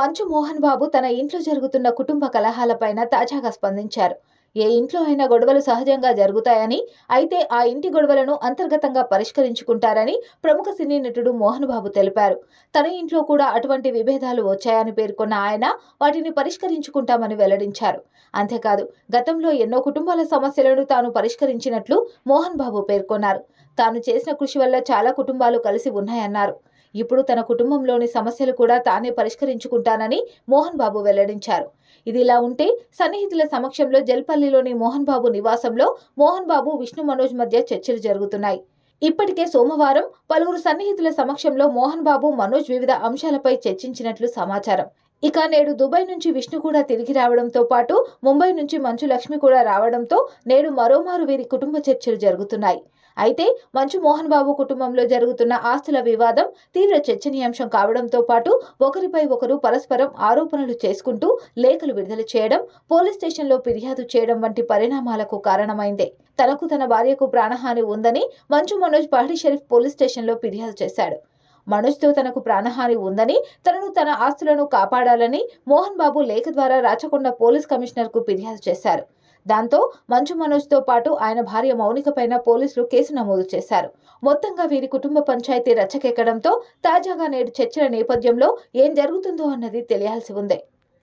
మంచు మోహన్ బాబు తన ఇంట్లో జరుగుతున్న కుటుంబ కలహాలపైన తాజాగా స్పందించారు. ఏ ఇంట్లో అయినా గొడవలు సహజంగా జరుగుతాయని అయితే ఆ ఇంటి గొడవలను అంతర్గతంగా పరిష్కరించుకుంటారని ప్రముఖ సినీ నటుడు మోహన్ బాబు తెలిపారు. తన ఇంట్లో కూడా అటువంటి విభేదాలు వచ్చాయని పేర్కొన్న ఆయన వాటిని పరిష్కరించుకుంటామని వెల్లడించారు. అంతేకాదు గతంలో ఎన్నో కుటుంబాల సమస్యలను తాను పరిష్కరించినట్లు మోహన్ బాబు పేర్కొన్నారు. తాను చేసిన కృషి వల్ల చాలా కుటుంబాలు కలిసి ఉన్నాయన్నారు. ఇప్పుడు తన కుటుంబంలోని సమస్యలు కూడా తానే పరిష్కరించుకుంటానని మోహన్ బాబు వెల్లడించారు. ఇదిలా ఉంటే సన్నిహితుల సమక్షంలో జల్పల్లిలోని మోహన్ బాబు నివాసంలో మోహన్ బాబు విష్ణు మనోజ్ మధ్య చర్చలు జరుగుతున్నాయి. ఇప్పటికే సోమవారం పలువురు సన్నిహితుల సమక్షంలో మోహన్ బాబు మనోజ్ వివిధ అంశాలపై చర్చించినట్లు సమాచారం. ఇక నేడు దుబాయ్ నుంచి విష్ణు కూడా తిరిగి రావడంతో పాటు ముంబై నుంచి మంచు లక్ష్మి కూడా రావడంతో నేడు మరోమారు వీరి కుటుంబ చర్చలు జరుగుతున్నాయి. అయితే మంచు మోహన్ బాబు కుటుంబంలో జరుగుతున్న ఆస్తుల వివాదం తీవ్ర చర్చనీయాంశం కావడంతో పాటు ఒకరిపై ఒకరు పరస్పరం ఆరోపణలు చేసుకుంటూ లేఖలు విడుదల చేయడం పోలీస్ స్టేషన్లో ఫిర్యాదు చేయడం వంటి పరిణామాలకు కారణమైంది. తనకు తన భార్యకు ప్రాణహాని ఉందని మంచు మనోజ్ పహడి షరీఫ్ పోలీస్ స్టేషన్లో ఫిర్యాదు చేశాడు. మనోజ్తో తనకు ప్రాణహాని ఉందని తనను తన ఆస్తులను కాపాడాలని మోహన్ బాబు లేఖ ద్వారా రాచకొండ పోలీస్ కమిషనర్కు ఫిర్యాదు చేశారు. దాంతో మంచు మనోజ్తో పాటు ఆయన భార్య మౌనికపైన పోలీసులు కేసు నమోదు చేశారు. మొత్తంగా వీరి కుటుంబ పంచాయతీ రచ్చకెక్కడంతో తాజాగా నేడు చర్చల నేపథ్యంలో ఏం జరుగుతుందో అన్నది తెలియాల్సి ఉంది.